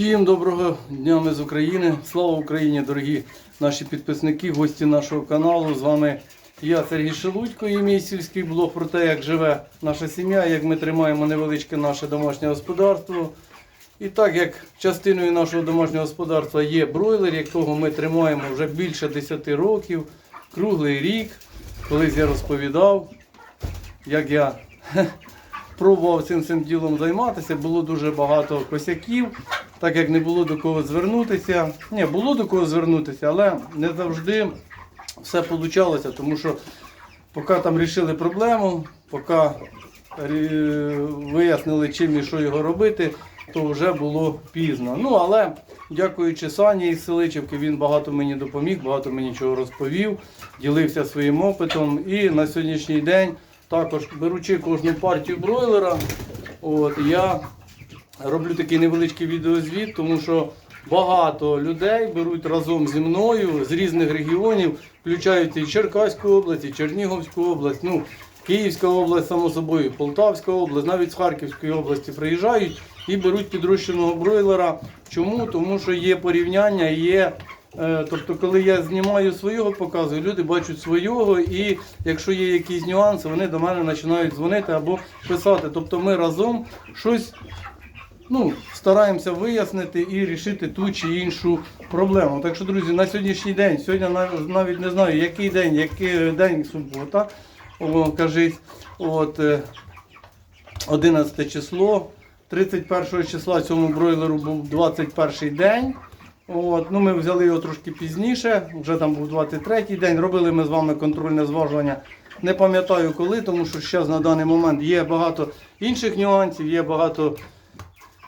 Всім доброго дня ми з України. Слава Україні, дорогі наші підписники, гості нашого каналу. З вами я, Сергій Шелудько, і мій сільський блог про те, як живе наша сім'я, як ми тримаємо невеличке наше домашнє господарство. І так як частиною нашого домашнього господарства є бройлер, якого ми тримаємо вже більше 10 років, круглий рік. Колись я розповідав, як я пробував цим цим ділом займатися, було дуже багато косяків, так як не було до кого звернутися. Ні, було до кого звернутися, але не завжди все вийшло, тому що поки там рішили проблему, поки вияснили, чим і що його робити, то вже було пізно. Ну, але дякуючи Сані із Селичівки, він багато мені допоміг, багато мені чого розповів, ділився своїм опитом. І на сьогоднішній день також беручи кожну партію бройлера, от, я роблю такий невеличкий відеозвіт, тому що багато людей беруть разом зі мною з різних регіонів, включають і Черкаську область, і Чернігівську область, ну, Київська область, само собою, Полтавська область, навіть з Харківської області приїжджають і беруть підрощеного бройлера. Чому? Тому що є порівняння, є. Е, Тобто, коли я знімаю свого, показую, люди бачать свого, і якщо є якісь нюанси, вони до мене починають дзвонити або писати. Тобто ми разом щось ну, стараємося вияснити і рішити ту чи іншу проблему. Так що, друзі, на сьогоднішній день, сьогодні навіть не знаю, який день, який день субота, кажись, от, е, 11 число, 31 числа цьому бройлеру був 21 день. От, ну, ми взяли його трошки пізніше, вже там був 23-й день. Робили ми з вами контрольне зважування. Не пам'ятаю коли, тому що зараз на даний момент є багато інших нюансів, є багато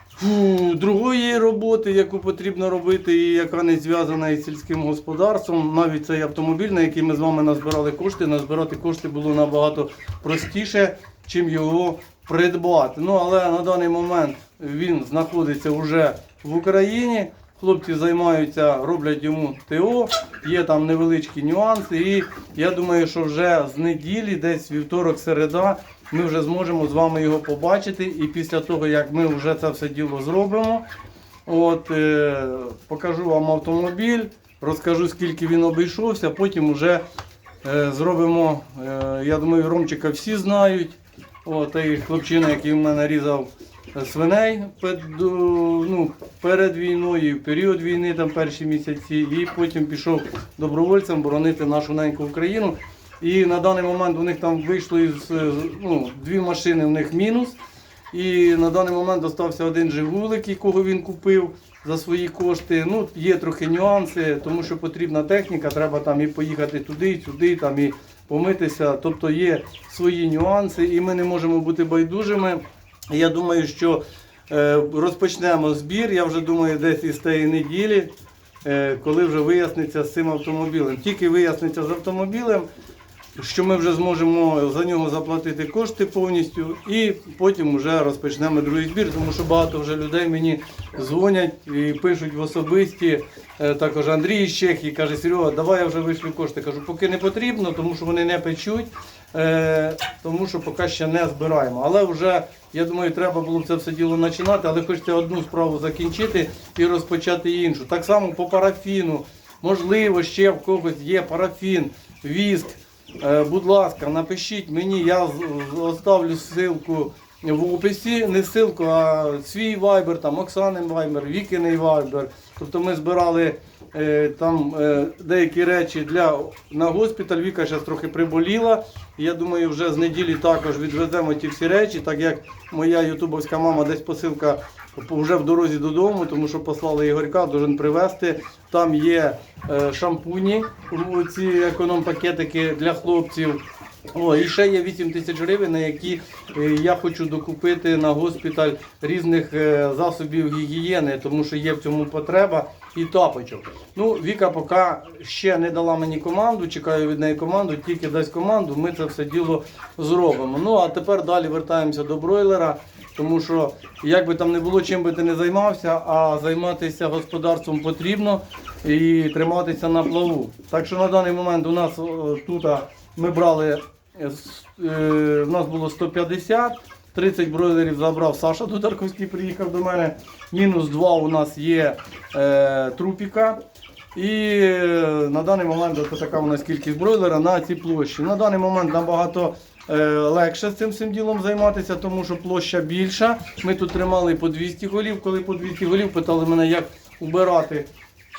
фу, другої роботи, яку потрібно робити, і яка не зв'язана із сільським господарством. Навіть цей автомобіль, на який ми з вами назбирали кошти, назбирати кошти було набагато простіше, чим його придбати. Ну, але на даний момент він знаходиться вже в Україні. Хлопці займаються, роблять йому ТО, є там невеличкі нюанси. І я думаю, що вже з неділі, десь вівторок, середа, ми вже зможемо з вами його побачити. І після того, як ми вже це все діло зробимо, от, е, покажу вам автомобіль, розкажу, скільки він обійшовся, потім вже е, зробимо, е, я думаю, Ромчика всі знають. От, той хлопчина, який в мене різав свиней ну, перед війною, в період війни, там перші місяці, і потім пішов добровольцем боронити нашу неньку Україну. І на даний момент у них там вийшло із е, ну, дві машини, в них мінус. І на даний момент остався один Жигулик, якого він купив за свої кошти. Ну, є трохи нюанси, тому що потрібна техніка, треба там і поїхати туди, і сюди, там і помитися. Тобто є свої нюанси, і ми не можемо бути байдужими. І Я думаю, що е, розпочнемо збір. Я вже думаю, десь із тієї неділі, е, коли вже виясниться з цим автомобілем. Тільки виясниться з автомобілем що ми вже зможемо за нього заплатити кошти повністю, і потім вже розпочнемо другий збір, тому що багато вже людей мені дзвонять і пишуть в особисті. Е, Також Андрій з Чехії каже, Серега, давай я вже вишлю кошти. Кажу, поки не потрібно, тому що вони не печуть, тому що поки ще не збираємо. Але вже, я думаю, треба було це все діло починати, але хочеться одну справу закінчити і розпочати іншу. Так само по парафіну. Можливо, ще в когось є парафін, віск. Е, Будь ласка, напишіть мені, я оставлю ссылку в описі. Не ссылку, а свій вайбер, там Оксани вайбер, Вікиний вайбер. Тобто ми збирали е, там е, деякі речі для на госпіталь. Віка зараз трохи приболіла. Я думаю, вже з неділі також відвеземо ті всі речі, так як моя ютубовська мама десь посилка вже в дорозі додому, тому що послали Ігорька, должен привезти. Там є е, шампуні, ці економ-пакетики для хлопців. О, і ще є 8 тисяч гривень, на які е, я хочу докупити на госпіталь різних е, засобів гігієни, тому що є в цьому потреба і тапочок. Ну, Віка поки ще не дала мені команду, чекаю від неї команду, тільки дасть команду, ми це все діло зробимо. Ну а тепер далі вертаємося до бройлера, тому що як би там не було, чим би ти не займався, а займатися господарством потрібно і триматися на плаву. Так що на даний момент у нас е, тут ми брали, е, с- е, у нас було 150, 30 бройлерів забрав Саша Дударковський, приїхав до мене. Мінус 2 у нас є е, трупіка. І е, на даний момент це така у нас кількість бройлера на цій площі. На даний момент набагато е, легше з цим всім ділом займатися, тому що площа більша. Ми тут тримали по 200 голів. Коли по 200 голів питали мене, як убирати.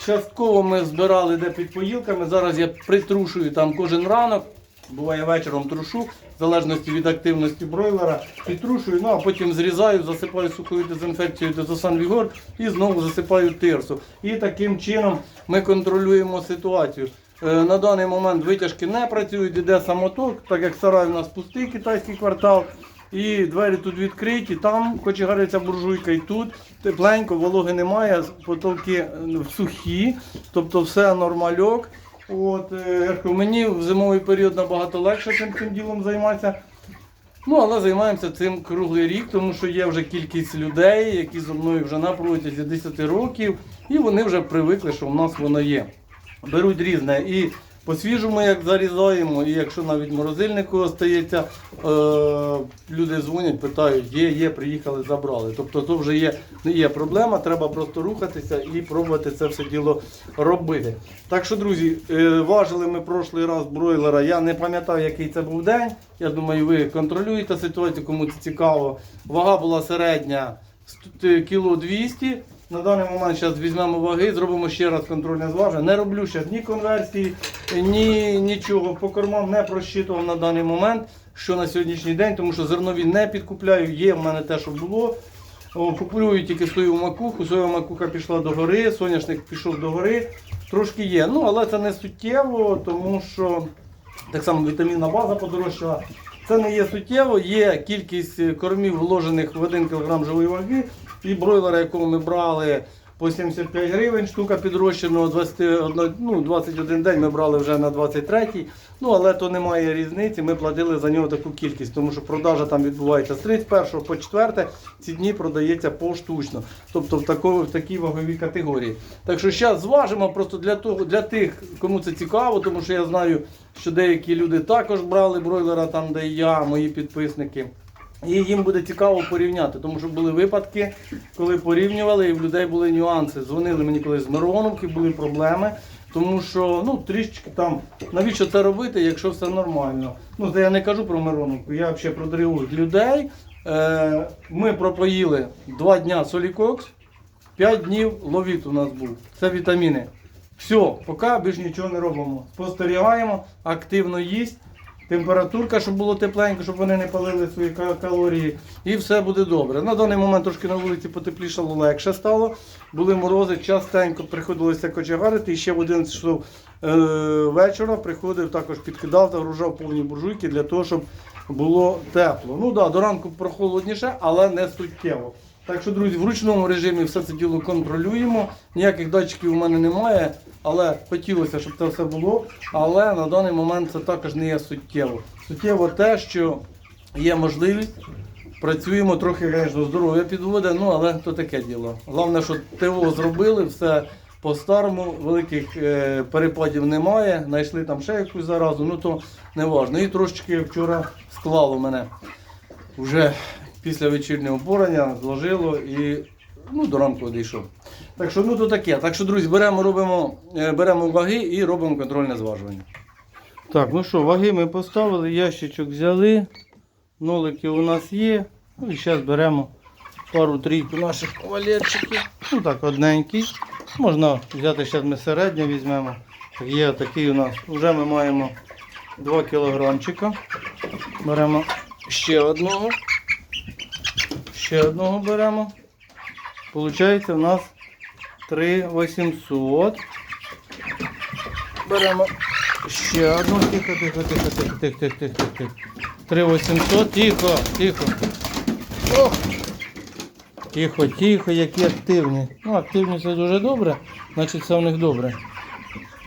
Частково ми збирали де під поїлками. Зараз я притрушую там кожен ранок. Буває вечором трушу, в залежності від активності бройлера, підтрушую, ну а потім зрізаю, засипаю сухою дезінфекцією дезосан Вігор і знову засипаю тирсу. І таким чином ми контролюємо ситуацію. Е, На даний момент витяжки не працюють, іде самоток, так як сарай у нас пустий китайський квартал. І двері тут відкриті, там кочегариться буржуйка, і тут тепленько, вологи немає, потолки е, сухі, тобто все нормальок. От, е, кажу, мені в зимовий період набагато легше цим, цим ділом займатися. Ну, але займаємося цим круглий рік, тому що є вже кількість людей, які зі мною вже на протязі 10 років, і вони вже привикли, що в нас воно є. Беруть різне. І по-свіжому, як зарізаємо, і якщо навіть морозильнику остається, е, люди дзвонять, питають, є, є, приїхали, забрали. Тобто то вже є, не є проблема, треба просто рухатися і пробувати це все діло робити. Так що, друзі, е, важили ми прошлий раз бройлера. Я не пам'ятаю, який це був день. Я думаю, ви контролюєте ситуацію, кому це цікаво. Вага була середня кіло 200. На даний момент зараз візьмемо ваги, зробимо ще раз контрольне зваження. Не роблю ще ні конверсії, ні нічого. По кормам не просчитував на даний момент, що на сьогоднішній день, тому що зернові не підкупляю. Є в мене те, що було. Купую тільки соєву макуху, соєва макуха пішла до гори, соняшник пішов до гори. Трошки є. Ну, але це не суттєво, тому що так само вітамінна база подорожчала. Це не є суттєво, є кількість кормів вложених в 1 кг живої ваги. І бройлера, якого ми брали по 75 гривень, штука підрощеного 21, ну, 21 день ми брали вже на 23. Ну, але то немає різниці, ми платили за нього таку кількість, тому що продажа там відбувається з 31 по 4, ці дні продається поштучно. Тобто в, тако, в такій ваговій категорії. Так що зараз зважимо просто для того, для тих, кому це цікаво, тому що я знаю, що деякі люди також брали бройлера там, де я, мої підписники. І їм буде цікаво порівняти, тому що були випадки, коли порівнювали, і в людей були нюанси. Дзвонили мені колись з Мироновки, були проблеми. Тому що ну трішечки там навіщо це робити, якщо все нормально. Ну це я не кажу про Мироновку, я взагалі про других людей. Е, ми пропоїли два дня солікокс, 5 днів ловіт у нас був. Це вітаміни. Все, поки більш нічого не робимо. Спостерігаємо, активно їсть. Температурка, щоб було тепленько, щоб вони не палили свої калорії, і все буде добре. На даний момент трошки на вулиці потеплішало, легше стало. Були морози, частенько приходилося кочегарити. І ще в 11 часов е, вечора приходив, також підкидав та гружав повні буржуйки для того, щоб було тепло. Ну так, да, до ранку прохолодніше, але не суттєво. Так що, друзі, в ручному режимі все це діло контролюємо. Ніяких датчиків у мене немає, але хотілося, щоб це все було. Але на даний момент це також не є суттєво. Суттєво те, що є можливість. Працюємо трохи, звісно, здоров'я підводить, ну але то таке діло. Головне, що ТО зробили, все по-старому, великих е, перепадів немає. Знайшли там ще якусь заразу, ну то не важно. І трошечки вчора склало мене вже після вечірнього порання, зложило і ну, до ранку дійшов. Так що ну то таке. Так що, друзі, беремо, робимо, е, беремо ваги і робимо контрольне зважування. Так, ну що, ваги ми поставили, ящичок взяли, нолики у нас є. Ну і зараз беремо пару-трійку наших валерчиків. Ну так, одненький. Можна взяти, зараз ми середньо візьмемо. Є такий у нас. Вже ми маємо 2 кілограмчика. Беремо ще одного. Ще одного беремо. Получається у нас 3800. Беремо ще одну. Тихо, тихо, тихо, тихо, тихо, тихо, тихо, тихо. 3800. Тихо, тихо. Ох. Тихо, тихо, які активні. Ну, активні це дуже добре, значить це в них добре.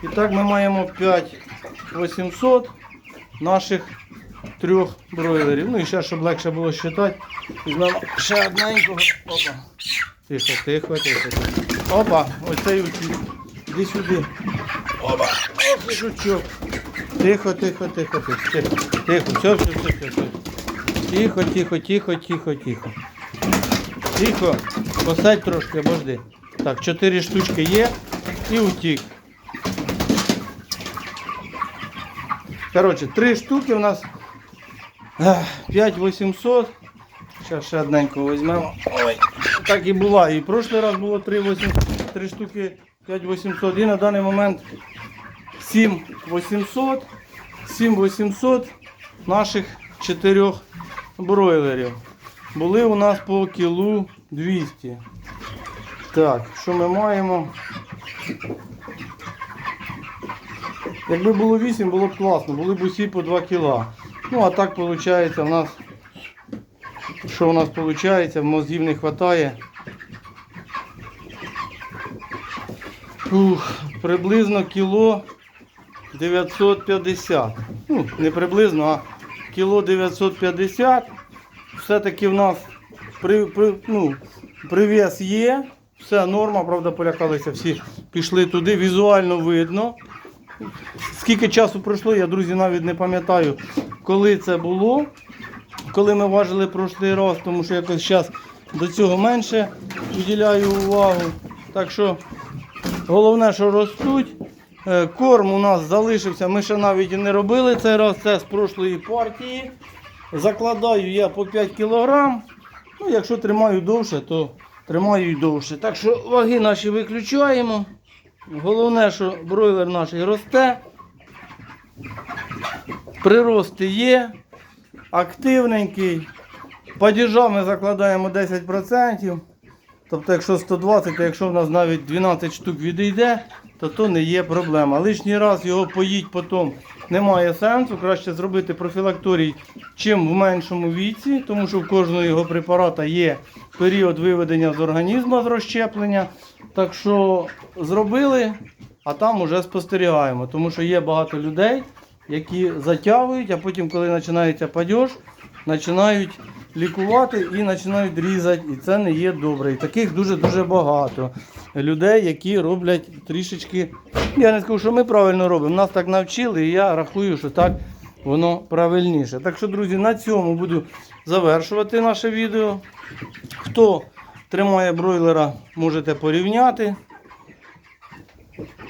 І так ми маємо 5800 наших трьох бройлерів. Ну і ще, щоб легше було считати, візьмемо ще одненького. Опа. Тихо, тихо, тихо. Опа, оцей утік. Іди сюди. Опа, ох, жучок. Тихо, тихо, тихо, тихо, тихо, тихо, все, все, все, все, все. Тихо, тихо, тихо, тихо, тихо. Тихо. Посадь трошки, обожди. Так, чотири штучки є і утік. Коротше, три штуки у нас. Ех, 5800. Зараз ще одненьку візьмемо. Ой, так і була. І прошлий раз було 3, 8, 3 штуки 5800. І на даний момент 7800. 7800 наших чотирьох бройлерів. Були у нас по кілу 200. Так, що ми маємо? Якби було 8, було б класно, були б усі по 2 кіла. Ну, а так виходить, у нас, що у нас виходить, мозгів не вистачає. Ух, приблизно кіло 950. Ну, не приблизно, а кіло 950. Все-таки в нас при, при, ну, привіз є. Все норма, правда, полякалися всі. Пішли туди, візуально видно. Скільки часу пройшло, я, друзі, навіть не пам'ятаю, коли це було. Коли ми важили прошлий раз, тому що якось зараз до цього менше уділяю увагу. Так що головне, що ростуть. Е, Корм у нас залишився, ми ще навіть і не робили цей раз, це з прошлої партії. Закладаю я по 5 кг. Ну, якщо тримаю довше, то тримаю і довше. Так що ваги наші виключаємо. Головне, що бройлер наш росте. Прирости є. Активненький. Падіжа ми закладаємо 10%. Тобто, якщо 120, то якщо в нас навіть 12 штук відійде, то то не є проблема. Лишній раз його поїть потім немає сенсу. Краще зробити профілакторій, чим в меншому віці, тому що в кожного його препарата є період виведення з організму з розщеплення. Так що зробили, а там уже спостерігаємо. Тому що є багато людей, які затягують, а потім, коли починається падеж, починають лікувати і починають різати. І це не є добре. І таких дуже-дуже багато людей, які роблять трішечки. Я не скажу, що ми правильно робимо. Нас так навчили, і я рахую, що так воно правильніше. Так що, друзі, на цьому буду завершувати наше відео. Хто тримає бройлера, можете порівняти.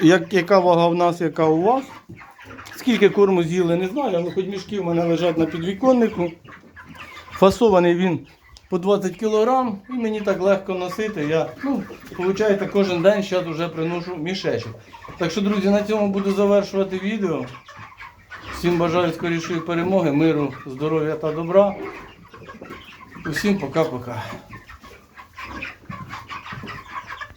Як, яка вага в нас, яка у вас. Скільки корму з'їли, не знаю, але хоч мішки в мене лежать на підвіконнику. Фасований він по 20 кг і мені так легко носити. Я, ну, виходить, кожен день зараз вже приношу мішечок. Так що, друзі, на цьому буду завершувати відео. Всім бажаю скорішої перемоги, миру, здоров'я та добра. Усім пока-пока.